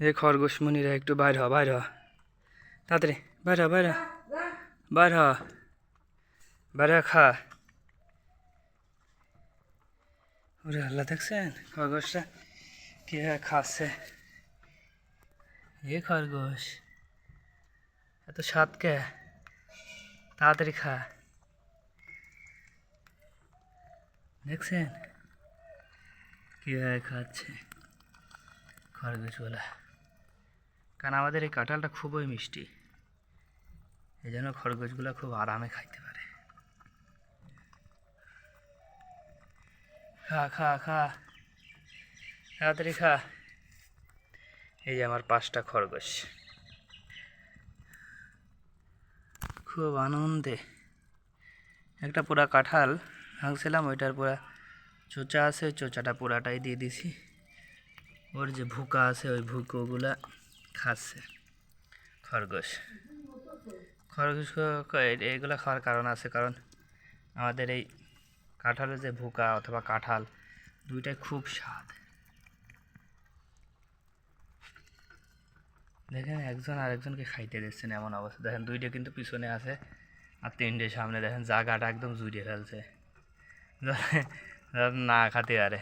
এ খরগোশ মনিরা, একটু বাইর হ বাইর হ। তাড়াতাড়ি, বাইর হ বাইর হ। বাইর হ। বাইরে খা। ওরে আল্লাহ দেখছেন খরগোশটা? কীভাবে খাচ্ছে। এ খরগোশ, এত স্বাদ কে? তাড়াতাড়ি খা। দেখছেন? কীভাবে খাচ্ছে খরগোশগুলা কারণ আমাদের এই কাঁঠালটা খুবই মিষ্টি। এই জন্য খরগোশগুলো খুব আরামে খাইতে পারে। খা খা খা। তাড়াতাড়ি খা। এই যে আমার পাঁচটা খরগোশ। খুব আনন্দে। একটা পুরা কাঁঠাল ভাঙছিলাম, ওইটার পুরা চোচা আছে চোচাটা পুরাটাই দিয়ে দিছি। ওর যে ভুকা আছে, ওই ভুকোগুলা খাচ্ছে। খরগোশ। খরগোশ এইগুলো খাওয়ার কারণ আছে, কারণ আমাদের এই কাঁঠালের যে ভুকা অথবা কাঁঠাল, দুইটাই খুব স্বাদ। দেখেন একজন আরেকজনকে খাইতে দিচ্ছেন এমন অবস্থা। দেখেন দুইটা কিন্তু পিছনে আছে আর তিনটে সামনে। দেখেন জায়গাটা একদম জুড়ে ফেলছে। না খাতে পারে।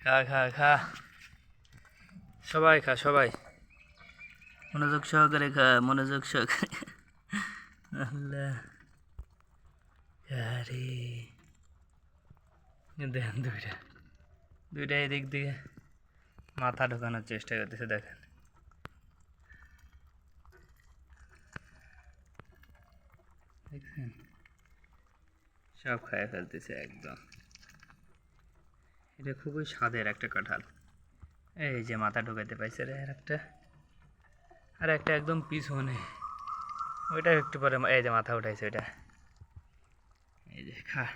খা খা খা। সবাই খা, সবাই। মনোযোগ সহকারে খা, মনোযোগ সহকারে। আল্লাহ। দেখেন দুইটা। দুইটা এদিক দিয়ে মাথা ঢোকানোর চেষ্টা করতেছে, দেখেন। সব খায় ফেলতেছে একদম। এটা খুবই স্বাদের একটা কাঁঠাল। এই যে মাথা ঢোকাতে পাইছে রে আর একটা। আর একটা একদম পিছনে। ওইটা একটু পরে এই যে মাথা উঠাইছে ওইটা। এই যে খা।